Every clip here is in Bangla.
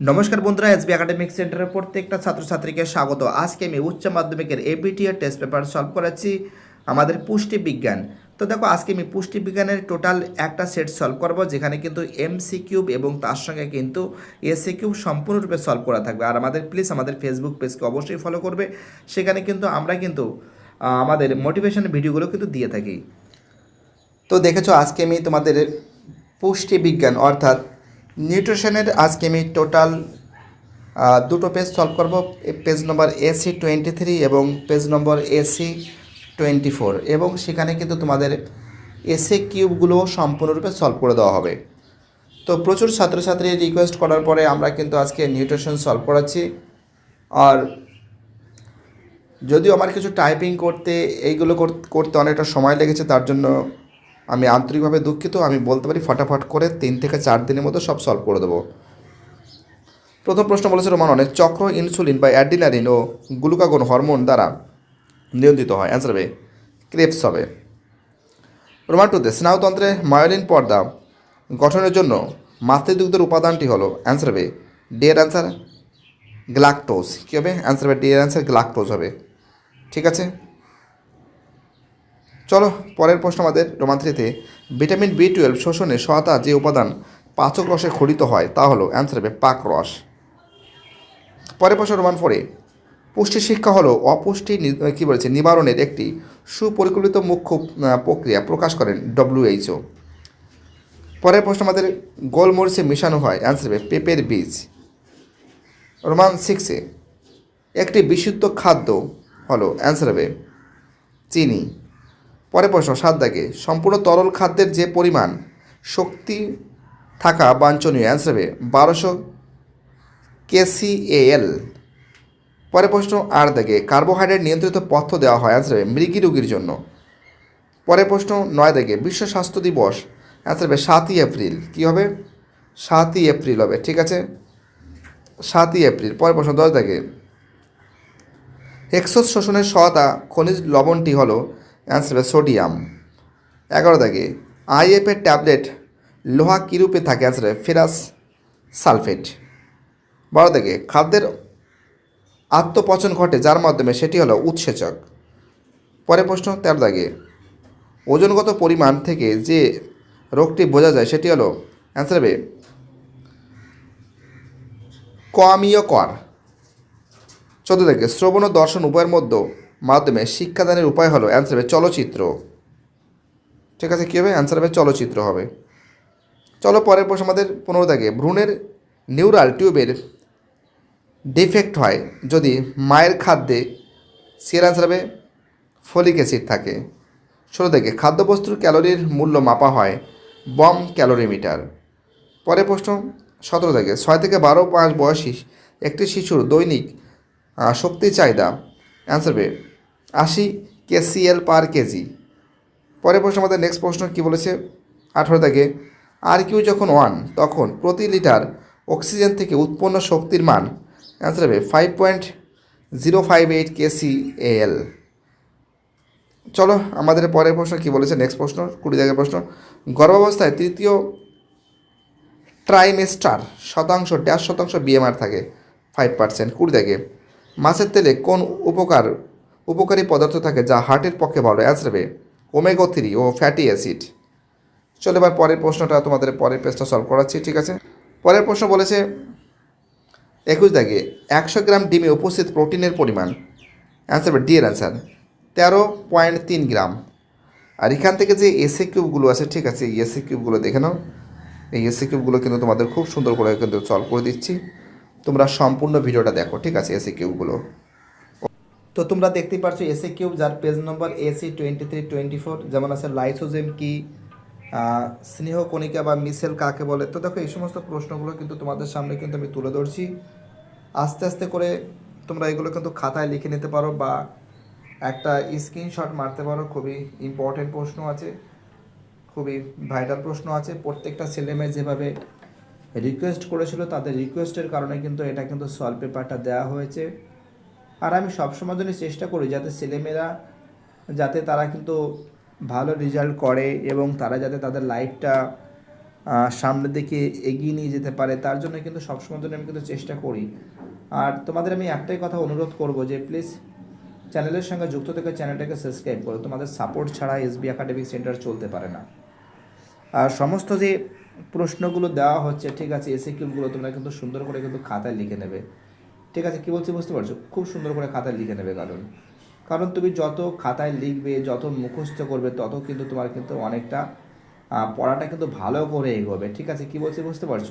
নমস্কার বন্ধুরা, এসবি একাডেমিক সেন্টারের প্রত্যেকটা ছাত্রছাত্রীকে স্বাগত। আজকে আমি উচ্চ মাধ্যমিকের এবিটিএর টেস্ট পেপার সলভ করাচ্ছি আমাদের পুষ্টি বিজ্ঞান। তো দেখো, আজকে আমি পুষ্টি বিজ্ঞানের টোটাল একটা সেট সলভ করব, যেখানে কিন্তু এমসি কিউব এবং তার সঙ্গে কিন্তু এসি কিউব সম্পূর্ণরূপে সলভ করা থাকবে। আর আমাদের প্লিজ আমাদের ফেসবুক পেজকে অবশ্যই ফলো করবে। সেখানে কিন্তু আমরা কিন্তু আমাদের মোটিভেশন ভিডিওগুলো কিন্তু দিয়ে থাকি। তো দেখেছ, আজকে আমি তোমাদের পুষ্টি বিজ্ঞান অর্থাৎ নিউট্রিশনের আজকে আমি টোটাল দুটো পেজ সলভ করব। Page number AC twenty three এবং page number AC twenty four এবং সেখানে কিন্তু তোমাদের এসি কিউবগুলো সম্পূর্ণরূপে সলভ করে দেওয়া হবে। তো প্রচুর ছাত্রছাত্রী রিকোয়েস্ট করার পরে আমরা কিন্তু আজকে নিউট্রিশন সলভ করাচ্ছি। আর যদিও আমার কিছু টাইপিং করতে, এইগুলো কর- করতে অনেকটা সময় লেগেছে, তার জন্য আমি আন্তরিকভাবে দুঃখিত, আমি বলতে পারি ফটাফট করে তিন থেকে চার দিনের মধ্যে সব সলভ করে দেবো। প্রথম প্রশ্ন বলেছে রোমান অনেক চক্র ইনসুলিন বা অ্যাডিনারিন ও গ্লুকাগন হরমোন দ্বারা নিয়ন্ত্রিত হয়। অ্যান্সার হবে ক্রেপস হবে। রোমান টুতে স্নায়ুতন্ত্রে মায়োলিন পর্দা গঠনের জন্য মাতৃদুগ্ধের উপাদানটি হলো অ্যান্সার হবে ডি এর অ্যান্সার গ্লাকটোজ কী হবে? অ্যান্সার হবে ডি এর অ্যান্সার গ্লাকটোজ হবে। ঠিক আছে? চলো, পরের প্রশ্ন আমাদের রোমান থ্রিতে ভিটামিন বি টুয়েলভ শোষণে সহায়তা যে উপাদান পাচক রসে খড়িত হয়, তা হলো অ্যান্সার হবে পাক রস। পরের প্রশ্ন রোমান ফোরে। পুষ্টি শিক্ষা হলো অপুষ্টি কী বলেছে, নিবারণের একটি সুপরিকল্পিত মুখ্য প্রক্রিয়া প্রকাশ করেন ডব্লিউএইচও পরের প্রশ্ন আমাদের গোলমরিচে মেশানো হয় অ্যান্সার হবে পেঁপের বীজ। রোমান সিক্সে একটি বিশুদ্ধ খাদ্য হলো অ্যান্সার হবে চিনি। পরে প্রশ্ন, সাত দাগে, সম্পূর্ণ তরল খাদ্যের যে পরিমাণ, শক্তি থাকা বাঞ্ছনীয়। অ্যান্সার হবে, বারোশো কেসিএল পরে প্রশ্ন, আট দাগে, কার্বোহাইড্রেট নিয়ন্ত্রিত পথ্য দেওয়া হয়। অ্যান্সার হবে, মৃগী রোগীর জন্য। পরে প্রশ্ন, নয় দাগে, বিশ্ব স্বাস্থ্য দিবস। অ্যান্সার হবে, সাতই এপ্রিল। কী হবে? সাতই এপ্রিল হবে, ঠিক আছে? সাতই এপ্রিল। পরের প্রশ্ন, দশ দাগে হেক্সোস শোষণের সহায়তা, খনিজ লবণটি হলো অ্যান্সার হবে সোডিয়াম এগারো দাগে আইএফের ট্যাবলেট লোহা কীরূপে থাকে? অ্যান্সার হবে ফেরাস সালফেট বারো দাগে খাদ্যের আত্মপচন ঘটে, যার মাধ্যমে সেটি হলো উৎসেচক। পরে প্রশ্ন, তেরো দাগে ওজনগত পরিমাণ থেকে যে রোগটি বোঝা যায়, সেটি হলো অ্যান্সার হবে কর। চোদ্দ থেকে শ্রবণ ও দর্শন উভয়ের মধ্যে মাধ্যমে শিক্ষাদানের উপায় হলো অ্যান্সার হবে চলচ্চিত্র। ঠিক আছে, কী হবে? অ্যান্সার হবে চলচ্চিত্র হবে। চলো পরের প্রশ্ন আমাদের পনেরো থেকে ভ্রূণের নিউরাল টিউবের ডিফেক্ট হয় যদি মায়ের খাদ্যে সিয়ের অ্যান্সার হবে ফলিক অ্যাসিড থাকে। ষোলো থেকে খাদ্যবস্তুর ক্যালোরির মূল্য মাপা হয় বম ক্যালোরিমিটার। পরের প্রশ্ন, সতেরো থেকে ছয় থেকে বারো পাঁচ বয়সী একটি শিশুর দৈনিক শক্তি চাহিদা অ্যান্সার হবে আশি কেসিএল পার কেজি। পরের প্রশ্ন, আমাদের নেক্সট প্রশ্ন কী বলেছে? আঠারো থেকে আর কিউ যখন ওয়ান তখন প্রতি লিটার অক্সিজেন থেকে উৎপন্ন শক্তির মান অ্যান্সার হবে five point zero five eight kcal চলো, আমাদের পরের প্রশ্ন কী বলেছে? নেক্সট প্রশ্ন, কুড়ি দাগের প্রশ্ন। গর্ভাবস্থায় তৃতীয় ট্রাইমেস্টার শতাংশ ড্যাশ শতাংশ বিএমআর থাকে ফাইভ পার্সেন্ট কুড়ি দাগে মাছের তেলে কোন উপকার উপকারী পদার্থ থাকে যা হার্টের পক্ষে ভালো অ্যান্সার ওমেগো থ্রি ও ফ্যাটি অ্যাসিড। চলে এবার পরের প্রশ্নটা তোমাদের পরের পেজটা সলভ করাচ্ছি, ঠিক আছে? পরের প্রশ্ন বলেছে, একুশ দাগে একশো গ্রাম ডিমে উপস্থিত প্রোটিনের পরিমাণ অ্যান্সার ডি এর অ্যান্সার তেরো পয়েন্ট তিন গ্রাম। আর এখান থেকে যে এসি কিউবগুলো আছে, ঠিক আছে, এই এসে কিউবগুলো দেখে নাও। এই এসি কিউবগুলো কিন্তু তোমাদের খুব সুন্দর করে কিন্তু সলভ করে দিচ্ছি। তোমরা সম্পূর্ণ ভিডিওটা দেখো, ঠিক আছে এসি কিউবগুলো তো তোমরা দেখতেই পারছ এসে কিউব যার page number AC twenty three twenty four যেমন আছে লাইসোজেম কি স্নেহ কণিকা বা মিসেল কাকে বলে? তো দেখো এই সমস্ত প্রশ্নগুলো কিন্তু তোমাদের সামনে কিন্তু আমি তুলে ধরছি। আস্তে আস্তে করে তোমরা এগুলো কিন্তু খাতায় লিখে নিতে পারো বা একটা স্ক্রিনশট মারতে পারো, খুবই ইম্পর্টেন্ট প্রশ্ন আছে, খুবই ভাইটাল প্রশ্ন আছে। প্রত্যেকটা ছেলেমেয়ে যেভাবে রিকোয়েস্ট করেছিল, তাদের রিকোয়েস্টের কারণে কিন্তু এটা কিন্তু সলভ পেপারটা দেওয়া হয়েছে। আর আমি সবসময় জন্য চেষ্টা করি যাতে ছেলেমেয়েরা, যাতে তারা কিন্তু ভালো রেজাল্ট করে এবং তারা যাতে তাদের লাইফটা সামনের দিকে এগিয়ে নিয়ে যেতে পারে, তার জন্য কিন্তু সবসময় জন্য আমি কিন্তু চেষ্টা করি। আর তোমাদের আমি একটাই কথা অনুরোধ করব যে প্লিজ চ্যানেলের সঙ্গে যুক্ত থেকে চ্যানেলটাকে সাবস্ক্রাইব করো। তোমাদের সাপোর্ট ছাড়া এসবি একাডেমিক সেন্টার চলতে পারে না। আর সমস্ত যে প্রশ্নগুলো দেওয়া হচ্ছে, ঠিক আছে এসে কিউবগুলো তোমরা কিন্তু সুন্দর করে কিন্তু খাতায় লিখে নেবে। ঠিক আছে, কী বলছি বুঝতে পারছ? খুব সুন্দর করে খাতায় লিখে নেবে কারণ। কারণ তুমি যত খাতায় লিখবে, যত মুখস্থ করবে, তত কিন্তু তোমার কিন্তু অনেকটা পড়াটা কিন্তু ভালো করে এগোবে। ঠিক আছে, কী বলছি বুঝতে পারছ?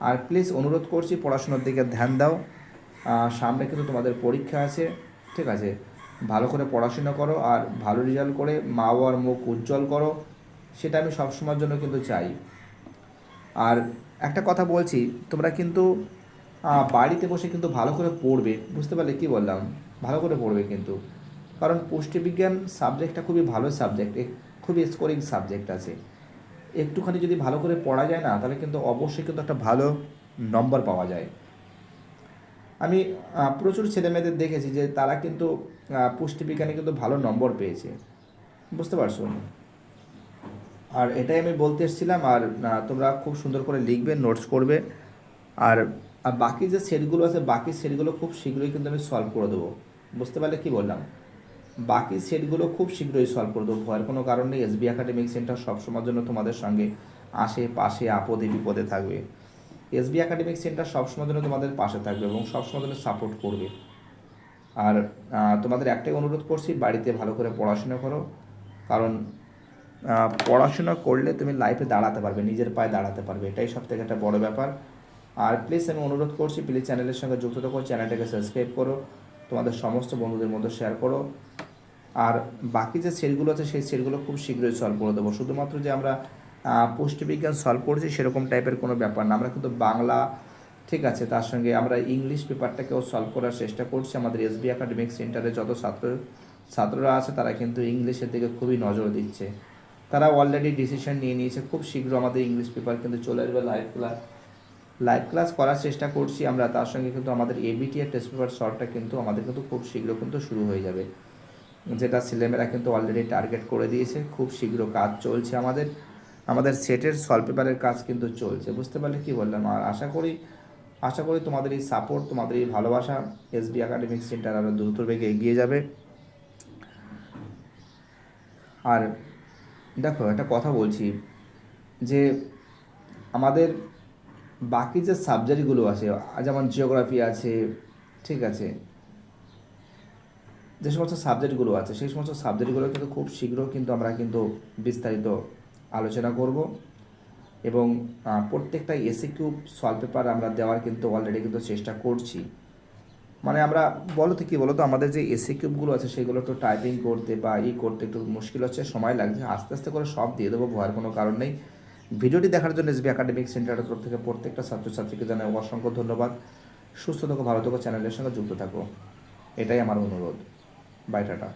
আর প্লিজ অনুরোধ করছি, পড়াশোনার দিকে ধ্যান দাও। সামনে কিন্তু তোমাদের পরীক্ষা আছে। ঠিক আছে, ভালো করে পড়াশোনা করো আর ভালো রেজাল্ট করে মা বাবার মুখ উজ্জ্বল করো। সেটা আমি সবসময়ের জন্য কিন্তু চাই। আর একটা কথা বলছি, তোমরা কিন্তু বাড়িতে বসে কিন্তু ভালো করে পড়বে, বুঝতে পারলে কি বললাম? ভালো করে পড়বে কিন্তু। কারণ পুষ্টিবিজ্ঞান সাবজেক্টটা খুবই ভালো সাবজেক্ট খুবই স্কোরিং সাবজেক্ট আছে। একটুখানি যদি ভালো করে পড়া যায় না, তাহলে কিন্তু অবশ্যই কিন্তু একটা ভালো নম্বর পাওয়া যায়। আমি প্রচুর ছেলেমেয়েদের দেখেছি যে তারা কিন্তু পুষ্টিবিজ্ঞানে কিন্তু ভালো নম্বর পেয়েছে। বুঝতে পারছ? আর এটাই আমি বলতে এসেছিলাম, আর তোমরা খুব সুন্দর করে লিখবে নোটস করবে। আর আর বাকি যে সেটগুলো আছে, বাকি সেটগুলো খুব শীঘ্রই কিন্তু আমি সলভ করে দেবো। বুঝতে পারলে কি বললাম? বাকি সেটগুলো খুব শীঘ্রই সলভ করে দেবো। ভয়ের কোনো কারণ নেই। এসবি একাডেমিক সেন্টার সবসময়ের জন্য তোমাদের সঙ্গে আসে, পাশে, আপদে, বিপদে থাকবে। এসবি একাডেমিক সেন্টার সবসময়ের জন্য তোমাদের পাশে থাকবে এবং সবসময় জন্য সাপোর্ট করবে। আর তোমাদের একটাই অনুরোধ করছি, বাড়িতে ভালো করে পড়াশোনা করো। কারণ পড়াশোনা করলে তুমি লাইফে দাঁড়াতে পারবে, নিজের পায়ে দাঁড়াতে পারবে। এটাই সব থেকে একটা বড় ব্যাপার। আর প্লিজ আমি অনুরোধ করছি প্লিজ চ্যানেলের সঙ্গে যুক্ত থাকো চ্যানেলটাকে সাবস্ক্রাইব করো, তোমাদের সমস্ত বন্ধুদের মধ্যে শেয়ার করো। আর বাকি যে সেটগুলো আছে, সেই সেটগুলো খুব শীঘ্রই সলভ করে দেবো। শুধুমাত্র যে আমরা পুষ্টিবিজ্ঞান সলভ করছি, সেরকম টাইপের কোনো ব্যাপার না। আমরা কিন্তু বাংলা, ঠিক আছে, তার সঙ্গে আমরা ইংলিশ পেপারটাকেও সলভ করার চেষ্টা করছি। আমাদের এসবি একাডেমিক সেন্টারে যত ছাত্র, ছাত্ররা আছে, তারা কিন্তু ইংলিশের দিকে খুবই নজর দিচ্ছে। তারা অলরেডি ডিসিশন নিয়ে নিয়েছে। খুব শীঘ্র আমাদের ইংলিশ পেপার কিন্তু চলে আসবে লাইভ ক্লাস লাইভ ক্লাস করার চেষ্টা করছি আমরা, তার সঙ্গে কিন্তু আমাদের এবিটি এর টেস্ট পেপার শর্টটা কিন্তু আমাদের কিন্তু খুব শীঘ্র কিন্তু শুরু হয়ে যাবে। যেটা ছেলেমেয়েরা কিন্তু অলরেডি টার্গেট করে দিয়েছে, খুব শীঘ্র কাজ চলছে আমাদের। আমাদের সেটের সলভ পেপারের কাজ কিন্তু চলছে, বুঝতে পারলে কি বললাম? আর আশা করি আশা করি তোমাদের এই সাপোর্ট তোমাদের এই ভালোবাসা এসবি একাডেমিক সেন্টার আরও দ্রুত বেগে এগিয়ে যাবে। আর দেখো একটা কথা বলছি যে আমাদের বাকি যে সাবজেক্টগুলো আছে, যেমন জিওগ্রাফি আছে, ঠিক আছে, যে সমস্ত সাবজেক্টগুলো আছে, সেই সমস্ত সাবজেক্টগুলো কিন্তু খুব শীঘ্র কিন্তু আমরা কিন্তু বিস্তারিত আলোচনা করব এবং প্রত্যেকটা এসি কিউব সলভ পেপার আমরা দেওয়ার কিন্তু অলরেডি কিন্তু চেষ্টা করছি। মানে আমরা বলো তো কী বলো তো আমাদের যে এসি কিউবগুলো আছে, সেগুলো একটু টাইপিং করতে বা ই করতে একটু মুশকিল হচ্ছে, সময় লাগছে, আস্তে আস্তে করে সব দিয়ে দেবো ভয়ের কোনো কারণ নেই। ভিডিওটি দেখার জন্য এসবি একাডেমিক সেন্টারের তরফ থেকে প্রত্যেকটা ছাত্রছাত্রীকে জানাই অসংখ্য ধন্যবাদ। সুস্থ থাকো, ভালো থাকো, চ্যানেলের সঙ্গে যুক্ত থাকো। এটাই আমার অনুরোধ। By tata